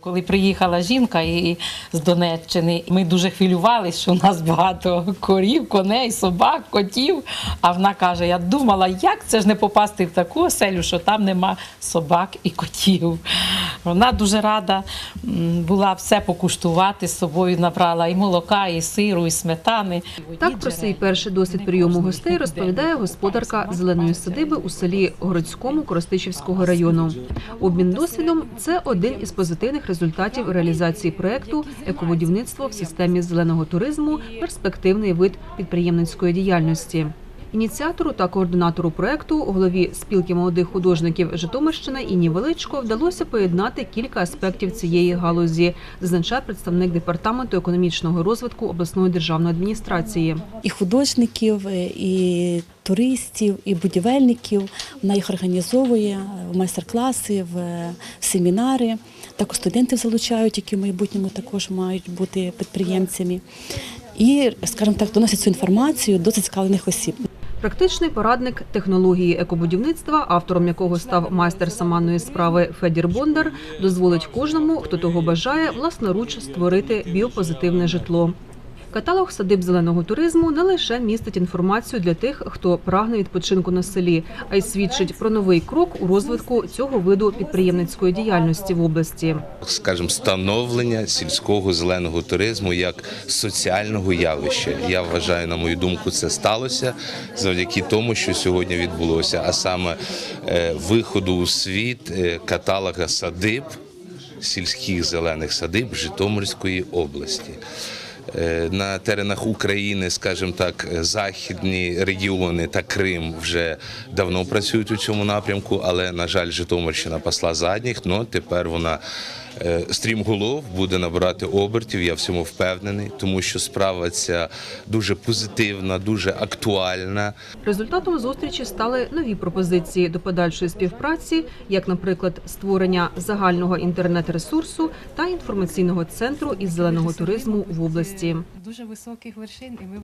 Коли приїхала жінка і з Донеччини, ми дуже хвилювалися, що у нас багато корів, коней, собак, котів. А вона каже: я думала, як це ж не попасти в таку оселю, що там нема собак і котів. Вона дуже рада була все покуштувати з собою. Набрала і молока, і сиру, і сметани. Так про свій перший досвід прийому гостей розповідає господарка зеленої садиби у селі Городському Коростичівського району. Обмін досвідом це один із позитивних результатів реалізації проекту Еководівництво в системі зеленого туризму перспективний вид підприємницької діяльності. Ініціатору та координатору проекту, голові спілки молодих художників Житомирщини Інні Величко вдалося поєднати кілька аспектів цієї галузі, зазначає представник департаменту економічного розвитку обласної державної адміністрації. і художників, е, і туристів, і будівельників. Вона їх організовує в майстер-класи, в е, семінари. Також студентів залучають, які в майбутньому також мають бути підприємцями. І, скажімо так, доносять цю інформацію до зацікавлених осіб. Практичний порадник технології екобудівництва, автором якого став майстер саманної справи Федір Бондар, дозволить кожному, хто того бажає, власноруч створити біопозитивне житло. Каталог садиб зеленого туризму не лише містить інформацію для тих, хто прагне відпочинку на селі, а й свідчить про новий крок у розвитку цього виду підприємницької діяльності в області. скажімо, становлення сільського зеленого туризму як соціального явища. Я вважаю, на мою думку, це сталося завдяки тому, що сьогодні відбулося, а саме е, виходу у світ е, каталога садиб, сільських зелених садиб Житомирської області. Е, На теренах України, скажімо так, західні регіони та Крим вже давно працюють у цьому напрямку, але на жаль, Житомирщина пасла задніх. Ну тепер вона е, стрімголов буде набирати обертів. Я в цьому впевнений, тому що справа ця дуже позитивна, дуже актуальна. Результатом зустрічі стали нові пропозиції до подальшої співпраці, як, наприклад, створення загального інтернет-ресурсу та інформаційного центру із зеленого туризму в області. Дуже високих вершин, і ми